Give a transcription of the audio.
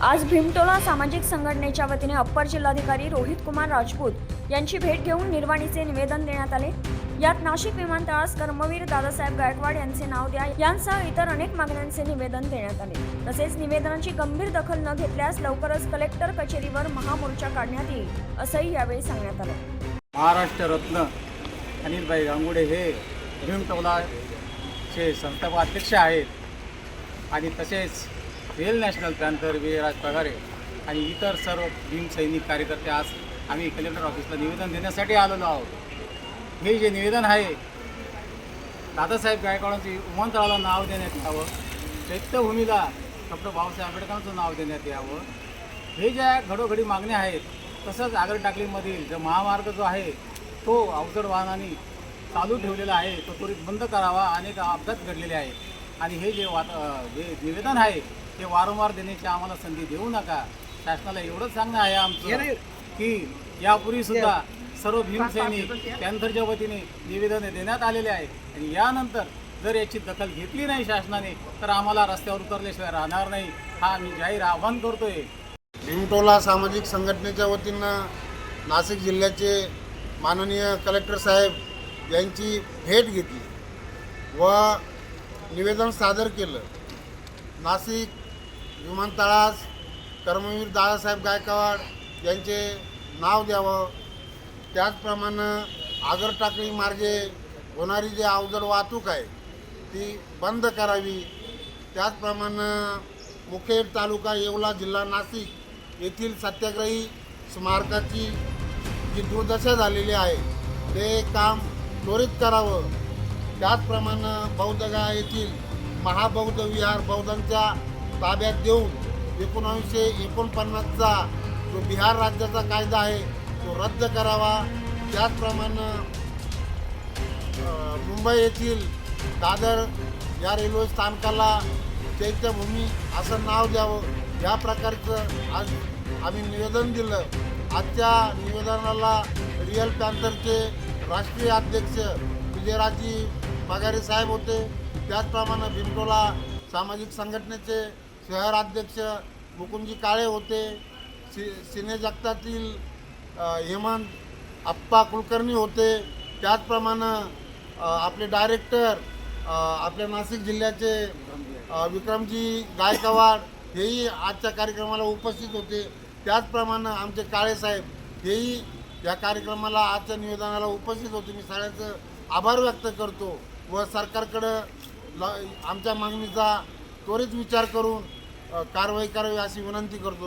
आज भीमटोला सामाजिक संघटनेच्या वतीने अप्पर जिल्हाधिकारी रोहित कुमार राजपूत यांची भेट घेऊन निर्वाणीचे निवेदन देण्यात आले. यात नाशिक विमानतळास कर्मवीर दादासाहेब गायकवाड यांचे नाव द्या यांसह इतर अनेक मागण्यांचे निवेदन देण्यात आले. तसेच निवेदनाची गंभीर दखल न घेतल्यास लवकरच कलेक्टर कचेरीवर महामोर्चा काढण्यात येईल असंही यावेळी सांगण्यात आलं. महाराष्ट्र रत्न अनिलभाई गांगुडे हे भीमटोलाचे संस्थापक अध्यक्ष आहेत. आणि तसेच rail national panther Vijayraj Pagare आणि इतर सर्व भीमसैनिक कार्यकर्ते आज आम्ही कलेक्टर ऑफिसला निवेदन देण्यासाठी आलेलो आहोत. हे जे निवेदन आहे दादासाहेब गायकवाडांचे विमानतळाला नाव देण्यात यावं. चैत्यभूमीला डॉक्टर बाबासाहेब आंबेडकरांचं नाव देण्यात यावं. हे ज्या घडोघडी मागण्या आहेत तसंच आगरटाकलीमधील जो महामार्ग जो आहे तो अवजड वाहनाने चालू ठेवलेला आहे. तो त्वरित बंद करावा. अनेक अपघात घडलेले आहेत. आणि हे जे वात जे निवेदन आहे ते वारंवार देण्याची आम्हाला संधी देऊ नका. शासनाला एवढंच सांगणं आहे आमचं की यापूर्वी सुद्धा सर्व भीमसैनिक पॅन्थरच्या वतीने निवेदने देण्यात आलेले आहे आणि यानंतर जर याची दखल घेतली नाही शासनाने तर आम्हाला रस्त्यावर उतरल्याशिवाय राहणार नाही. हा आम्ही जाहीर आव्हान करतोय. भीमटोला सामाजिक संघटनेच्या वतीनं नाशिक जिल्ह्याचे माननीय कलेक्टर साहेब यांची भेट घेतली व निवेदन सादर केलं. नाशिक विमानतळास कर्मवीर दादासाहेब गायकवाड यांचे नाव द्यावं. त्याचप्रमाणे आगरटाकळी मार्गे होणारी जी अवजड वाहतूक आहे ती बंद करावी. त्याचप्रमाणे मुखेड तालुका येवला जिल्हा नाशिक येथील सत्याग्रही स्मारकाची जी दुर्दशा झालेली आहे ते काम त्वरित करावं. त्याचप्रमाणे बौद्धगा येथील महाबौद्ध विहार बौद्धांच्या ताब्यात देऊन एकोणावीसशे एकोणपन्नासचा जो बिहार राज्याचा कायदा आहे तो रद्द करावा. त्याचप्रमाणे मुंबई येथील दादर या रेल्वे स्थानकाला चैत्यभूमी असं नाव द्यावं. या प्रकारचं आज आम्ही निवेदन दिलं. आजच्या निवेदनाला रिअल पॅन्थरचे राष्ट्रीय अध्यक्ष विजयराजी पगारे साहेब होते. त्याचप्रमाणे भिमटोला सामाजिक संघटनेचे शहराध्यक्ष मुकुंदजी काळे होते सि सिने जगतातील हेमंत आप्पा कुलकर्णी होते. त्याचप्रमाणे आपले डायरेक्टर आपल्या नाशिक जिल्ह्याचे विक्रमजी गायकवाड हेही आजच्या कार्यक्रमाला उपस्थित होते. त्याचप्रमाणे आमचे काळेसाहेब हेही या कार्यक्रमाला आजच्या निवेदनाला उपस्थित होते. मी सगळ्यांचं आभार व्यक्त करतो व सरकारकडं ल आमच्या मागणीचा त्वरित विचार करून कारवाई करावी अशी विनंती करतो